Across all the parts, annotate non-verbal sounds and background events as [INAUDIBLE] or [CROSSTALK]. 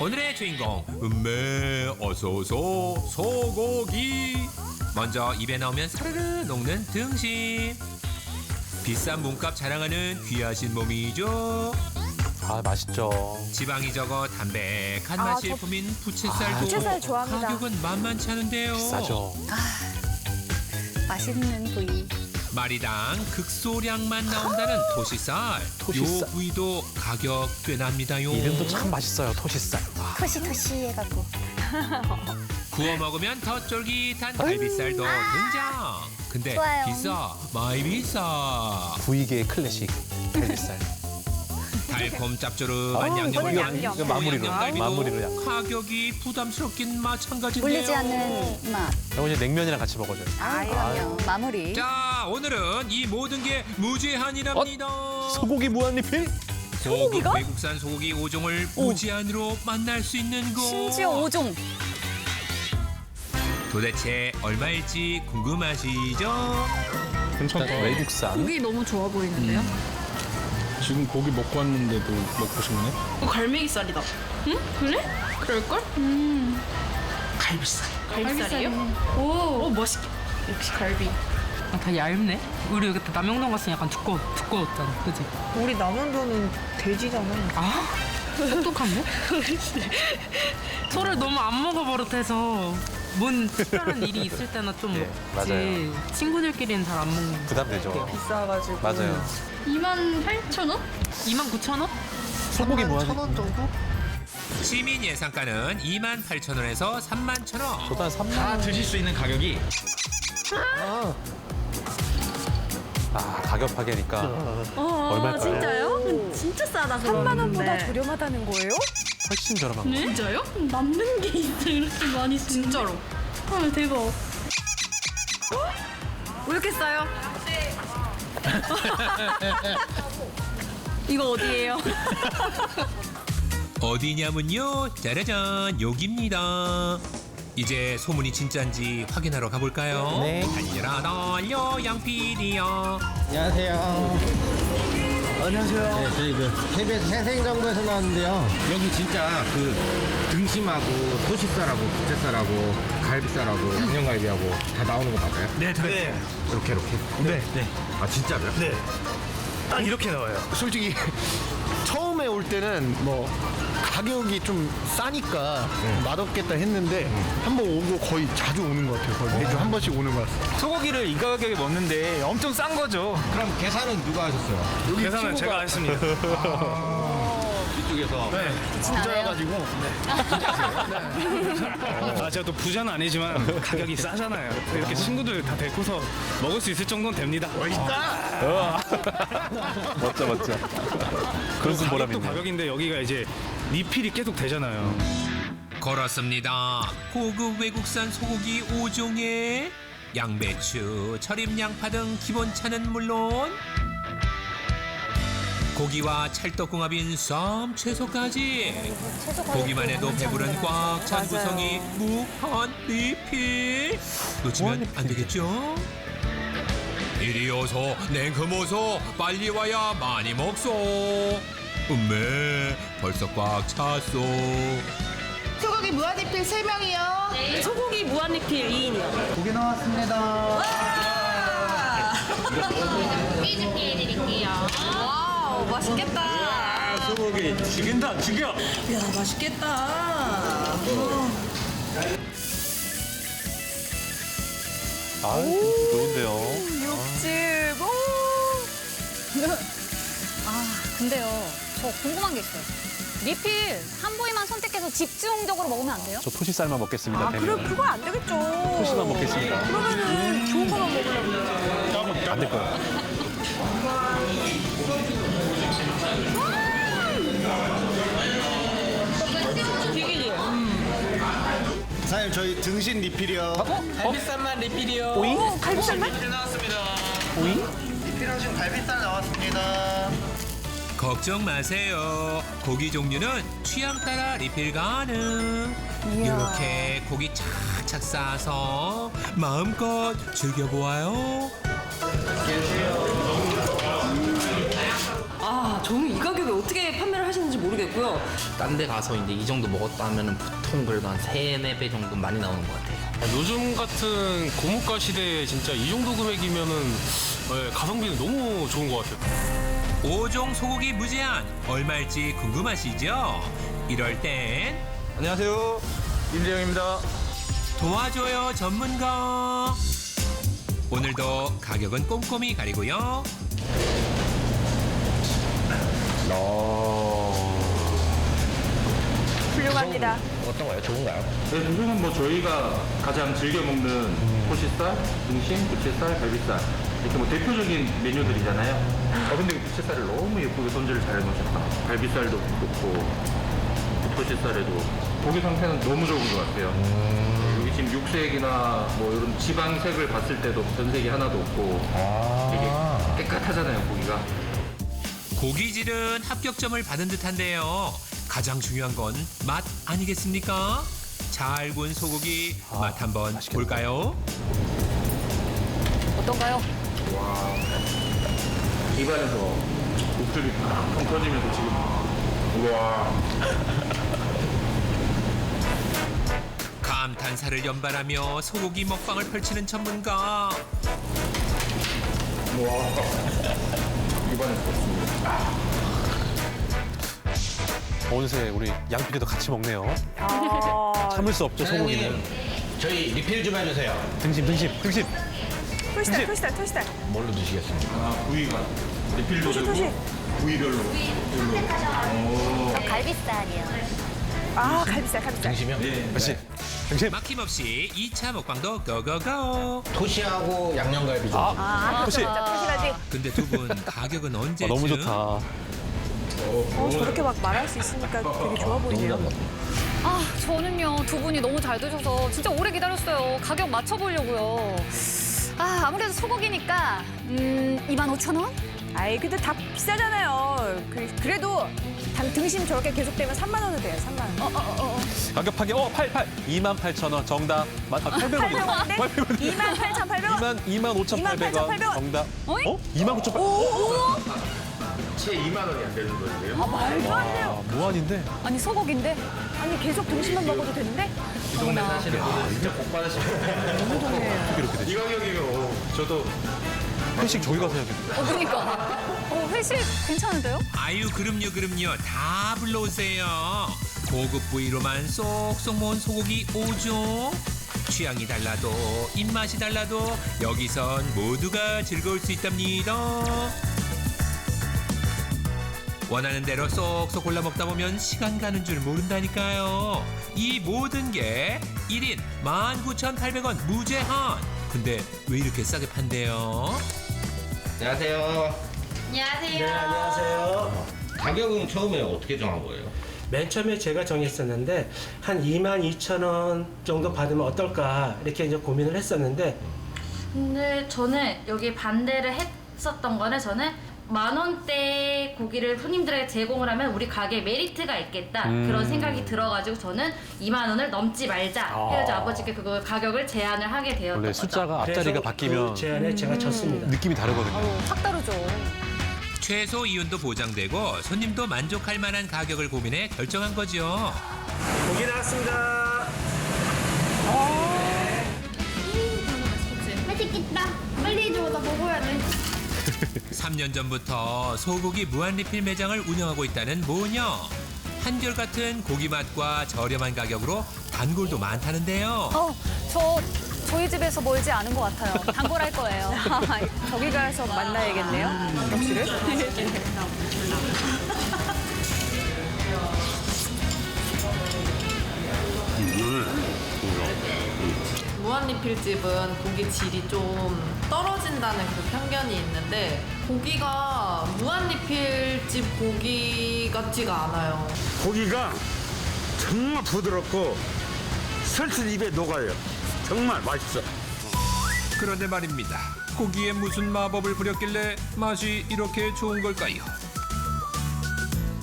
오늘의 주인공 음메 어서오소 소고기 먼저 입에 넣으면 사르르 녹는 등심 비싼 몸값 자랑하는 귀하신 몸이죠 아 맛있죠. 지방이 적어 담백한 아, 맛이 저- 품인 부채살도 부채살 좋아합니다. 가격은 만만치 않은데요 비싸죠. 맛있는 부위. 마리당 극소량만 나온다는 토시살 토시살. 요 부위도 가격 꽤 납니다요 이름도 참 맛있어요. 토시살. 와, 토시토시 해갖고. [LAUGHS] 구워 먹으면 더 쫄깃한 갈비살도 등장. 근데 좋아요. 비싸, 많이 비싸. 구이계의 클래식 갈비살. 달콤 짭조름한 어우, 양념을 양념 양념. 마무리로, 마무리로 양념. 가격이 부담스럽긴 마찬가지인데요. 물리지 않는 맛. 이거 이제 냉면이랑 같이 먹어줘요. 아, 그럼요. 마무리. 자, 오늘은 이 모든 게 무제한이랍니다. 소고기 무한리필? 소고기가? 고급 외국산 소고기 5종을 무제한으로 만날 수 있는 곳. 심지어 5종. 도대체 얼마일지 궁금하시죠? 괜찮다. 외국산. 고기 너무 좋아 보이는데요? 지금 고기 먹고 왔는데도 먹고 싶네. 어, 갈매기살이다. 응? 그래? 그럴걸? 음. 갈비살. 갈비살이요? 오, 오 맛있게. 역시 갈비. 아, 다 얇네? 우리 그때 남영동 갔으니 약간 두꺼, 두꺼웠잖아. 그지? 우리 남원도는 돼지잖아. 아? 똑똑한데? [LAUGHS] 소를 너무 안 먹어버릇해서 뭔 특별한 일이 있을 때나 좀 [LAUGHS] 예, 먹지. 맞아요. 친구들끼리는 잘 안 먹는. 부담되죠. 비싸가지고. 맞아요. 2만 8천 원? 2만 9천 원? 소고기 무한리필. 시민 예상가는 2만 8천 원에서 3만 천 원. 저도 한 3만 다 원. 드실 수 있는 가격이 아 가격 파괴니까 어, 얼마일까요? 진짜요? 진짜 싸다 3만 원보다 저렴하다는 거예요? 훨씬 저렴한 거. 진짜요? 남는 게 있어 이렇게 많이 진짜로. 헐 대박. 왜 이렇게 싸요? [LAUGHS] 이거 어디예요? [LAUGHS] 어디냐면요, 짜라잔 여기입니다. 이제 소문이 진짠지 확인하러 가볼까요? 네. 달려라 달려 양피디야. 안녕하세요. 안녕하세요. 네, 저희 그 KBS 생생정보에서 나왔는데요. 여기 진짜 그 등심하고 토시살하고 부채살하고 갈비살하고 양념갈비하고 다 나오는 거 맞아요? 네, 네. 이렇게 이렇게. 네, 네. 아 진짜로요? 네. 딱 이렇게 나와요. 솔직히 올 때는 뭐 가격이 좀 싸니까 맛없겠다 했는데 한 번 오고 거의 자주 오는 것 같아요. 거의 매주 한 번씩 오는 것 같아요. 소고기를 이 가격에 먹는데 엄청 싼 거죠. 그럼 계산은 누가 하셨어요? 계산은 제가 했습니다. [LAUGHS] 이쪽에서. 네. 부자여가지고 아, 제가 또 부자는 아니지만 가격이 싸잖아요. 이렇게 친구들 다 데리고서 먹을 수 있을 정도는 됩니다. 멋져 멋져. [LAUGHS] 그런 건 보람 가격도 있네. 가격인데 여기가 이제 리필이 계속 되잖아요. 걸었습니다. 고급 외국산 소고기 5종에 양배추, 절임 양파 등 기본차는 물론 고기와 찰떡궁합인 쌈 채소까지 보기만 해도 배부른 꽉찬 맞아요. 구성이 무한 리필 놓치면 안 되겠죠? 이리 어서 냉큼 어서 빨리 와야 많이 먹소 음메 벌써 꽉 찼소 소고기 무한리필 3명이요. 소고기 무한리필 2인이요. 고기 나왔습니다. [LAUGHS] 와우 맛있겠다. 소고기 죽인다, 죽여. 야, 맛있겠다. 아 좋은데요. 육즙. 오. [LAUGHS] 아, 근데요. 저 궁금한 게 있어요. 리필 한 부위만 선택해서 집중적으로 먹으면 안 돼요? 저 토시살만 먹겠습니다. 아, 그럼. 그거 안 되겠죠. 토시만 먹겠습니다. 그러면은 좋은 거만 먹으려고. 안 될 거예요. [LAUGHS] 사장님 저희 등신 리필이요. 갈비살만 리필이요. 오이? 갈비살만? 오이? 리필하신 갈비살 나왔습니다. 걱정 마세요. 고기 종류는 취향 따라 리필 가능. 이렇게 고기 착착 싸서 마음껏 즐겨보아요. 아 저는 어떻게 판매를 하시는지 모르겠고요. 딴 데 가서 이제 이 정도 먹었다면 보통 그래도 한 세네 배 정도 많이 나오는 것 같아요. 요즘 같은 고물가 시대에 진짜 이 정도 금액이면은 예, 가성비는 너무 좋은 것 같아요. 오종 소고기 무제한 얼마일지 궁금하시죠? 이럴 땐 안녕하세요. 임재영입니다. 도와줘요 전문가 오늘도 가격은 꼼꼼히 가리고요 훌륭합니다. 어떤 거예요? 좋은가요? 네, 요즘은 뭐 저희가 가장 즐겨 먹는 호시살, 등심, 부채살, 갈비살 이렇게 뭐 대표적인 메뉴들이잖아요. 어 근데 그 부채살을 너무 예쁘게 손질을 잘 해놓으셨다. 갈비살도 좋고 호시살에도 고기 상태는 너무 좋은 것 같아요. 여기 지금 육색이나 뭐 이런 지방색을 봤을 때도 변색이 하나도 없고 되게 깨끗하잖아요 고기가. 고기질은 합격점을 받은 듯한데요. 가장 중요한 건 맛 아니겠습니까? 잘 구운 소고기 맛 한번 볼까요? 어떤가요? 와 입안에서 목줄이 팡팡 터지면서 지금. 우와. [LAUGHS] 감탄사를 연발하며 소고기 먹방을 펼치는 전문가. [LAUGHS] 입안에서. 떴습니 다. 어느새 우리 양 PD도 같이 먹네요. [LAUGHS] 참을 수 없죠, 소고기는. 저희 리필 좀 해주세요. 등심, 등심, 등심. 토시살, 토시살, 토시살. 뭘로 드시겠습니까? 아 부위가 리필도 토시, 토시. 되고 부위별로 갈비살이요. 아, 갈비살, 갈비살. 등심이요? 그렇지. 등심. 막힘없이 2차 먹방도 고고고 토시하고 양념갈비 좀. 아, 토시. 진짜 토시가지. 근데 두 분 가격은 아, 언제쯤? 너무 좋다. 어, 저렇게 막 말할 수 있으니까 되게 좋아 보이네요. 아, 저는요, 두 분이 너무 잘 드셔서 진짜 오래 기다렸어요. 가격 맞춰보려고요. 아, 아무래도 소고기니까, 음, 25,000원? 아이, 근데 닭 비싸잖아요. 그, 그래도 당, 등심 저렇게 계속되면 3만 원은 돼요, 3만 원. 어, 어, 어, 어. 가격 파괴, 어, 8, 8. 2만 8천 원. 정답. 마- 아, 800원이네. 800원인데? 2만 8,800원. 2만, 2만 5,800원. 28,800원. 정답. 어이? 어? 2만 9,800원. 채 2만 원이 안 되는 거예요. 아, 말도 안 돼요. 아, 무한인데. 아니, 소고기인데? 아니, 계속 등심만 먹어도 되는데? 이 동네 사시는 분들 진짜 복 받으시고 이 가격이면 저도 회식 저기 가서 해야겠네. 어, 그니까. 어, 회식 괜찮은데요? 아유 그럼요 그럼요 다 불러오세요 고급 부위로만 쏙쏙 모은 소고기 5종 취향이 달라도 입맛이 달라도 여기선 모두가 즐거울 수 있답니다 원하는 대로 쏙쏙 골라 먹다 보면 시간 가는 줄 모른다니까요 이 모든 게 1인 19,800원 무제한 근데 왜 이렇게 싸게 판대요? 안녕하세요. 안녕하세요. 네, 안녕하세요. 가격은 처음에 어떻게 정한 거예요? 맨 처음에 제가 정했었는데 한 2만 2천 원 정도 받으면 어떨까 이렇게 이제 고민을 했었는데 근데 저는 여기 반대를 했었던 거는 저는 만 원대 고기를 손님들에게 제공을 하면 우리 가게에 메리트가 있겠다 음. 그런 생각이 들어가지고 저는 2만 원을 넘지 말자 해가지고 아버지께 그거 가격을 제안을 하게 되었던 원래 거죠. 숫자가 앞자리가 바뀌면 그 제안에 제가 졌습니다. 느낌이 다르거든요. 어, 확 다르죠. 최소 이윤도 보장되고 손님도 만족할 만한 가격을 고민해 결정한 거죠. 고기 나왔습니다. 맛있겠다. 빨리. 나 먹어야 돼. [LAUGHS] 3년 전부터 소고기 무한 리필 매장을 운영하고 있다는 모녀. 한결같은 고기 맛과 저렴한 가격으로 단골도 많다는데요. 어, 저, 저희 집에서 멀지 않은 것 같아요. 단골할 거예요. [LAUGHS] 저기 가서 만나야겠네요. 역시를. 무한리필집은 고기 질이 좀 떨어진다는 그 편견이 있는데 고기가 무한리필집 고기 같지가 않아요. 고기가 정말 부드럽고 설슬 입에 녹아요. 정말 맛있어. 그런데 말입니다. 고기에 무슨 마법을 부렸길래 맛이 이렇게 좋은 걸까요?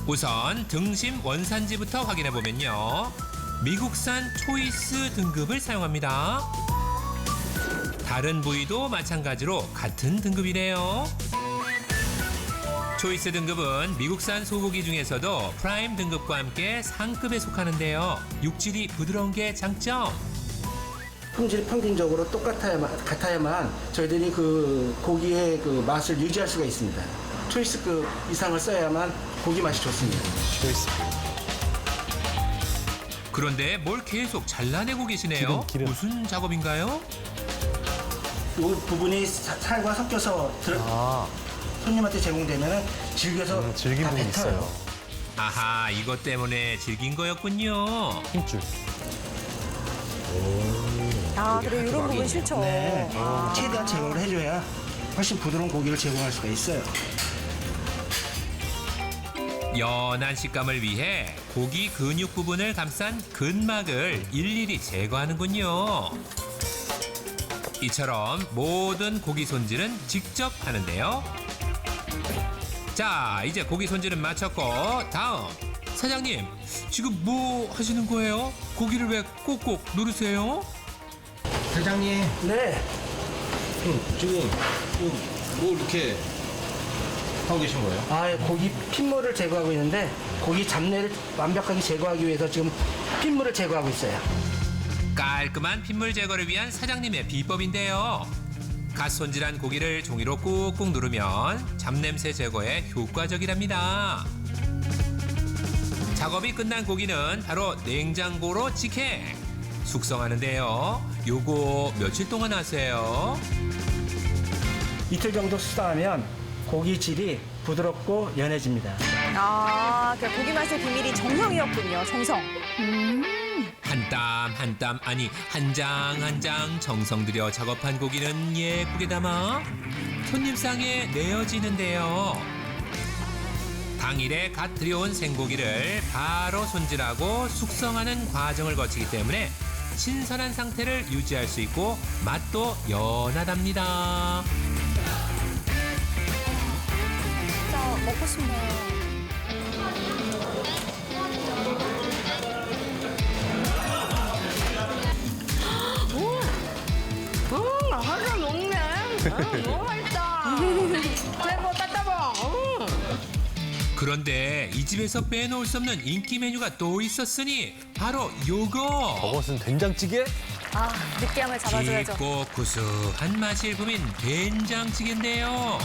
우선 등심 원산지부터 확인해 보면요. 미국산 초이스 등급을 사용합니다. 다른 부위도 마찬가지로 같은 등급이네요. 초이스 등급은 미국산 소고기 중에서도 프라임 등급과 함께 상급에 속하는데요. 육질이 부드러운 게 장점. 품질이 평균적으로 똑같아야만 같아야만 저희들이 그 고기의 그 맛을 유지할 수가 있습니다. 초이스급 이상을 써야만 고기 맛이 좋습니다. 초이스. 그런데 뭘 계속 잘라내고 계시네요. 기름, 기름. 무슨 작업인가요? 이 부분이 사- 살과 섞여서 들어- 아, 손님한테 제공되면 즐겨서 음, 질긴 다 부분이 뱉어요. 있어요. 아하, 이것 때문에 질긴 거였군요. 힘줄. 아, 그래 이런 부분 싫죠. 네. 아. 최대한 제거를 해줘야 훨씬 부드러운 고기를 제공할 수가 있어요. 연한 식감을 위해 고기 근육 부분을 감싼 근막을 일일이 제거하는군요. 이처럼 모든 고기 손질은 직접 하는데요. 자, 이제 고기 손질은 마쳤고 다음 사장님 지금 뭐 하시는 거예요? 고기를 왜 꼭꼭 누르세요? 사장님 네. 지금 뭐, 뭐 이렇게 하고 계신 거예요? 아, 고기 핏물을 제거하고 있는데 고기 잡내를 완벽하게 제거하기 위해서 지금 핏물을 제거하고 있어요. 깔끔한 핏물 제거를 위한 사장님의 비법인데요. 갓 손질한 고기를 종이로 꾹꾹 누르면 잡냄새 제거에 효과적이랍니다. 작업이 끝난 고기는 바로 냉장고로 직행. 숙성하는데요. 요거 며칠 동안 하세요? 이틀 정도 수다하면 고기 질이 부드럽고 연해집니다. 아, 그러니까 고기 맛의 비밀이 정성이었군요. 정성. 한 땀 한 땀 아니 한 장 한 장 정성 들여 작업한 고기는 예쁘게 담아 손님상에 내어지는데요. 당일에 갓 들여온 생고기를 바로 손질하고 숙성하는 과정을 거치기 때문에 신선한 상태를 유지할 수 있고 맛도 연하답니다. 진짜 먹고 싶네요. 음, 하루 먹네. 음, 너무 맛있다. [LAUGHS] 최고 따따봉. 음. 그런데 이 집에서 빼놓을 수 없는 인기 메뉴가 또 있었으니 바로 요거. 저것은 된장찌개? 아, 느끼함을 잡아줘야죠. 깊고 구수한 맛이 일품인 된장찌개인데요.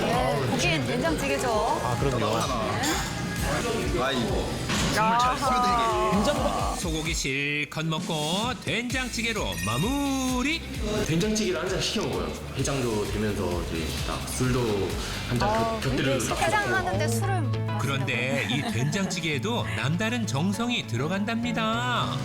네, 고기엔 된장찌개죠. 아, 그럼요. 소고기 실컷 먹고 된장찌개로 마무리. 된장찌개를 한 잔 시켜 먹어요. 해장도 되면서 이제 딱 술도 한잔 곁들여 해장하는데 술을 그런데 이 된장찌개에도 남다른 정성이 들어간답니다.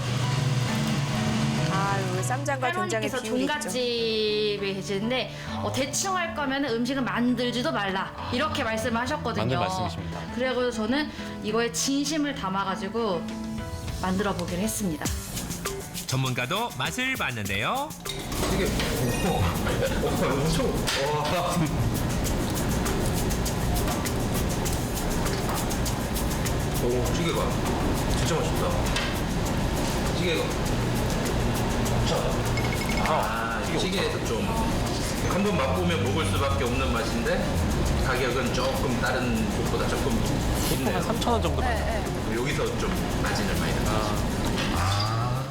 아유, 쌈장과 된장의 할머니께서 비율이 있죠. 종갓집에 계시는데 어, 대충 할 거면 음식은 만들지도 말라 이렇게 말씀하셨거든요. 맞는 말씀이십니다. 그래서 저는 이거에 진심을 담아가지고 만들어 보기로 했습니다. 전문가도 맛을 봤는데요. 오, 찌개가 진짜 맛있다. 찌개가. 아, 찌개에서 좀. 한 번 맛보면 먹을 수밖에 없는 맛인데 가격은 조금 다른 곳보다 조금 있네요. 한 3,000원 정도. 여기서 좀 마진을 많이 나.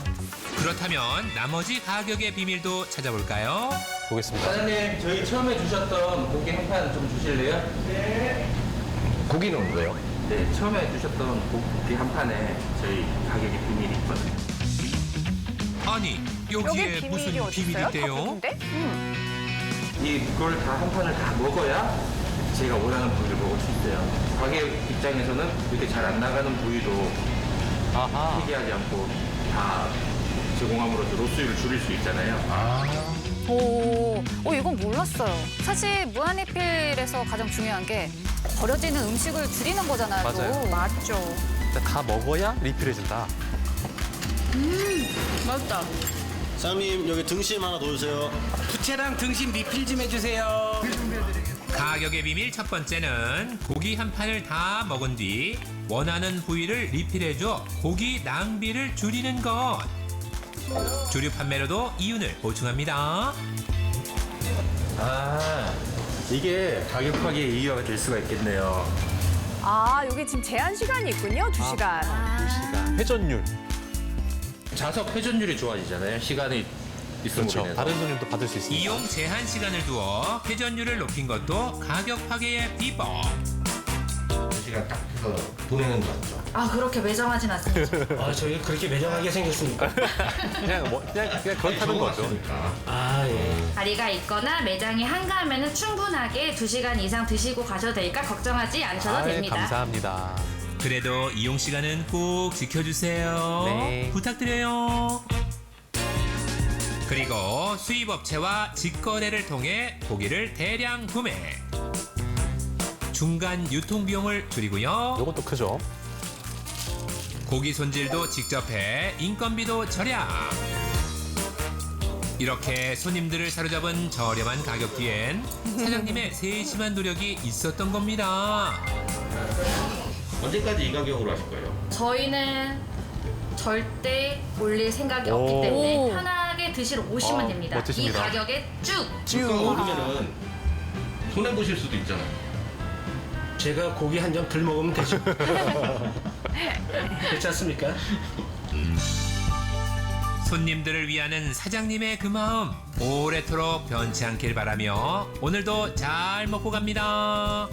그렇다면 나머지 가격의 비밀도 찾아볼까요? 보겠습니다. 사장님, 저희 처음에 주셨던 고기 한 판 좀 주실래요? 네. 고기는 뭐예요? 네, 처음에 주셨던 고기 한 판에 저희 가격의 비밀이 있거든요. 아니 여기 여기에 비밀이 무슨 비밀이? 있대요? 커피인데? 이걸 다 한 판을 다 먹어야 제가 원하는 부위를 먹을 수 있어요. 가게 입장에서는 이렇게 잘 안 나가는 부위도 아하. 폐기하지 않고 다 제공함으로써 로스율을 줄일 수 있잖아요. 오, 오, 이건 몰랐어요. 사실 무한리필에서 가장 중요한 게 버려지는 음식을 줄이는 거잖아요. 또. 맞아요. 맞죠. 일단 다 먹어야 리필해준다. 맛있다. 사장님 여기 등심 하나 더 주세요. 부채랑 등심 리필 좀 해주세요. 가격의 비밀 첫 번째는 고기 한 판을 다 먹은 뒤 원하는 부위를 리필해줘 고기 낭비를 줄이는 것. 주류 판매로도 이윤을 보충합니다. 아, 이게 가격 파괴 이유가 될 수가 있겠네요. 아, 여기 지금 제한 시간이 있군요. 두 시간. 회전율. 자석 회전율이 좋아지잖아요. 시간이 있으면 그렇죠. 다른 손님도 받을 수 있습니다. 이용 제한 시간을 두어 회전율을 높인 것도 가격 파괴의 비법. 시간 딱 해서 보내는 거 같죠. 아 그렇게 매정하진 않습니다. [LAUGHS] 아, 저희 그렇게 매정하게 생겼습니까? [LAUGHS] 그냥 뭐 그냥 그냥 그렇다는 거죠. 아, 예. 다리가 있거나 매장이 한가하면 충분하게 2시간 이상 드시고 가셔도 되니까 걱정하지 않으셔도 아이, 됩니다. 감사합니다. 그래도 이용 시간은 꼭 지켜주세요. 네. 부탁드려요. 그리고 수입업체와 직거래를 통해 고기를 대량 구매. 중간 유통 비용을 줄이고요. 요것도 크죠. 고기 손질도 직접 해 인건비도 절약. 이렇게 손님들을 사로잡은 저렴한 가격 뒤엔 사장님의 세심한 노력이 있었던 겁니다. 언제까지 이 가격으로 하실 거예요? 저희는 절대 올릴 생각이 오. 없기 때문에 오. 편하게 드시러 오시면 어, 됩니다. 멋지십니다. 이 가격에 쭉! 쭉 오르면은 손해 보실 수도 있잖아요. 제가 고기 한 점 덜 먹으면 되죠. [LAUGHS] 그렇지 않습니까? 손님들을 위하는 사장님의 그 마음 오래도록 변치 않길 바라며 오늘도 잘 먹고 갑니다.